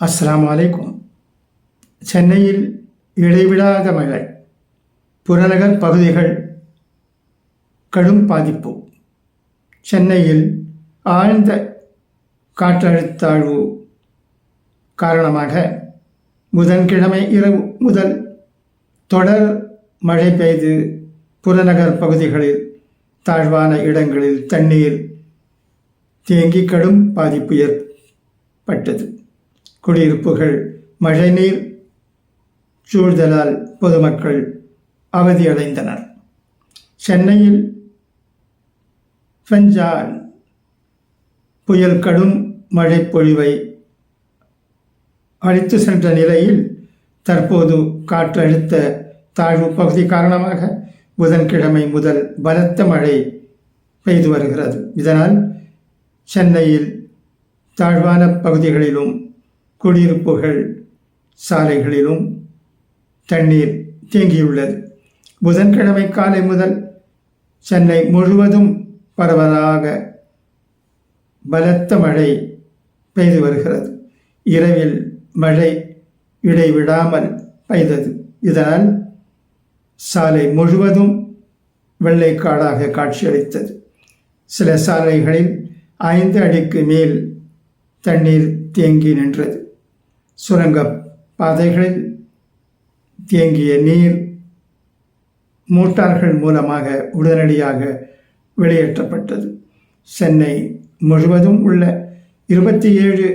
அஸ்ஸலாமு அலைக்கும். சென்னையில் இடைவிடாத மழை. புறநகர் பகுதிகள் கடும் பாதிப்பு. சென்னையில் ஆழ்ந்த காற்றழுத்தாழ்வு காரணமாக புதன்கிழமை இரவு முதல் தொடர் மழை பெய்து புறநகர் பகுதிகளில் தாழ்வான இடங்களில் தண்ணீர் தேங்கி கடும் பாதிப்பு ஏற்பட்டது. குடியிருப்புகள் மழைநீர் சூழ்தலால் பொதுமக்கள் அவதியடைந்தனர். சென்னையில் பெஞ்சால் புயல் கடும் மழை பொழிவை அழித்து சென்ற நிலையில் தற்போது காற்றழுத்த தாழ்வு பகுதி காரணமாக புதன்கிழமை முதல் பலத்த மழை பெய்து வருகிறது. இதனால் சென்னையில் தாழ்வான பகுதிகளிலும் குடியிருப்புகள் சாலைகளிலும் தண்ணீர் தேங்கியுள்ளது. புதன்கிழமை காலை முதல் சென்னை முழுவதும் பரவலாக பலத்த மழை பெய்து வருகிறது. இரவில் மழை இடைவிடாமல் பெய்தது. இதனால் சாலை முழுவதும் வெள்ளைக்காடாக காட்சியளித்தது. சில சாலைகளில் ஐந்து அடிக்கு மேல் தண்ணீர் தேங்கி நின்றது. சுரங்கப் பாதைகளில் தேங்கிய நீர் மோட்டார்கள் மூலமாக உடனடியாக வெளியேற்றப்பட்டது. சென்னை முழுவதும் உள்ள இருபத்தி ஏழு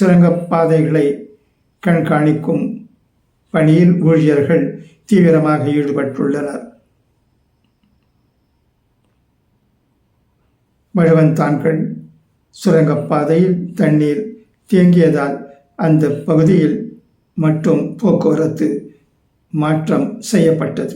சுரங்கப்பாதைகளை கண்காணிக்கும் பணியில் ஊழியர்கள் தீவிரமாக ஈடுபட்டுள்ளனர். மழுவந்தான்கள் சுரங்கப்பாதையில் தண்ணீர் தேங்கியதால் அந்த பகுதியில் மட்டும் போக்குவரத்து மாற்றம் செய்யப்பட்டது.